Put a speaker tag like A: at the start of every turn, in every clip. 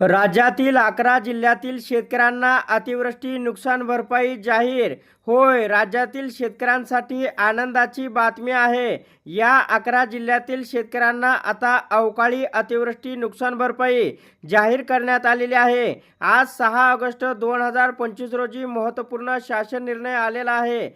A: राज्यातील अकरा जिल्ह्यातील शेतकऱ्यांना अतिवृष्टी नुकसान भरपाई जाहीर. होय राज्यातील शेतकऱ्यांसाठी आनंदाची बातमी आहे. या अकरा जिल्ह्यातील शेतकऱ्यांना आता अवकाळी अतिवृष्टी नुकसान भरपाई जाहीर करण्यात आलेली आहे. आज सहा ऑगस्ट दोन हजार पंचवीस रोजी महत्त्वपूर्ण शासन निर्णय आलेला आहे.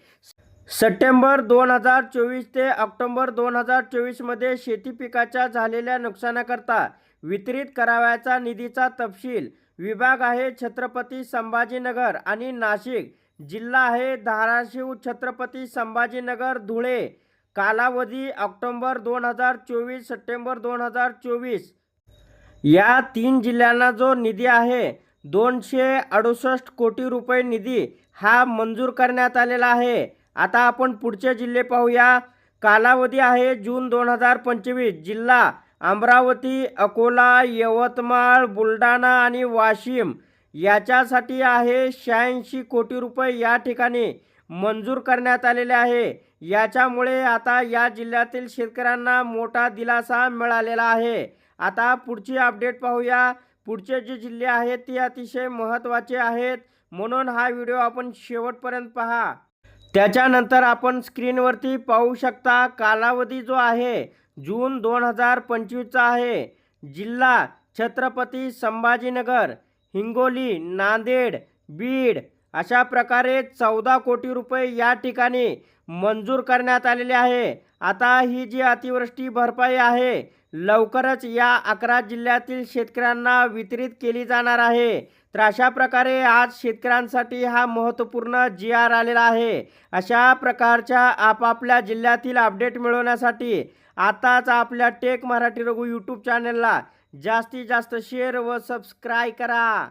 A: सप्टेंबर दोन हजार चोवीस ते ऑक्टोबर दोन हजार चोवीसमध्ये शेती पिकाच्या झालेल्या नुकसानाकरता वितरित करावयाचा निधीचा तपशील. विभाग आहे छत्रपती संभाजीनगर आणि नाशिक. जिल्हा आहे धाराशिव छत्रपती संभाजीनगर धुळे. कालावधी ऑक्टोंबर दोन हजार चोवीस सप्टेंबर दोन हजार चोवीस. या तीन जिल्ह्यांना जो निधी आहे दोनशे अडुसष्ट कोटी रुपये निधी हा मंजूर करण्यात आलेला आहे. आता आपण पुढचे जिल्हे पाहूया. कालावधी आहे जून दोन हजार पंचवीस. जिल्हा अमरावती अकोला यवतमाळ बुलढाणा आणि वाशिम याच्यासाठी आहे शहाऐंशी कोटी रुपये या ठिकाणी मंजूर करण्यात आलेले आहे. याच्यामुळे आता या जिल्ह्यातील शेतकऱ्यांना मोठा दिलासा मिळालेला आहे. आता पुढची अपडेट पाहूया. पुढचे जे जिल्हे आहेत ते अतिशय महत्त्वाचे आहेत. म्हणून हा व्हिडिओ आपण शेवटपर्यंत पहा. त्याच्यानंतर आपण स्क्रीनवरती पाहू शकता. कालावधी जो आहे जून दोन हजार पंचवीसचा आहे. जिल्हा छत्रपती संभाजीनगर हिंगोली नांदेड बीड अशा प्रकारे चौदा कोटी रुपये या ठिकाणी मंजूर करण्यात आलेले आहे. आता ही जी अतिवृष्टी भरपाई आहे लवकरच या अकरा जिल्ह्यातील शेतकऱ्यांना वितरित केली जाणार आहे. तर अशा प्रकारे आज शेतकऱ्यांसाठी हा महत्त्वपूर्ण जी आर आलेला आहे. अशा प्रकारच्या आपापल्या जिल्ह्यातील अपडेट मिळवण्यासाठी आताच आपल्या टेक मराठी रघु यूट्यूब चॅनलला जास्तीत जास्त शेअर व सबस्क्राईब करा.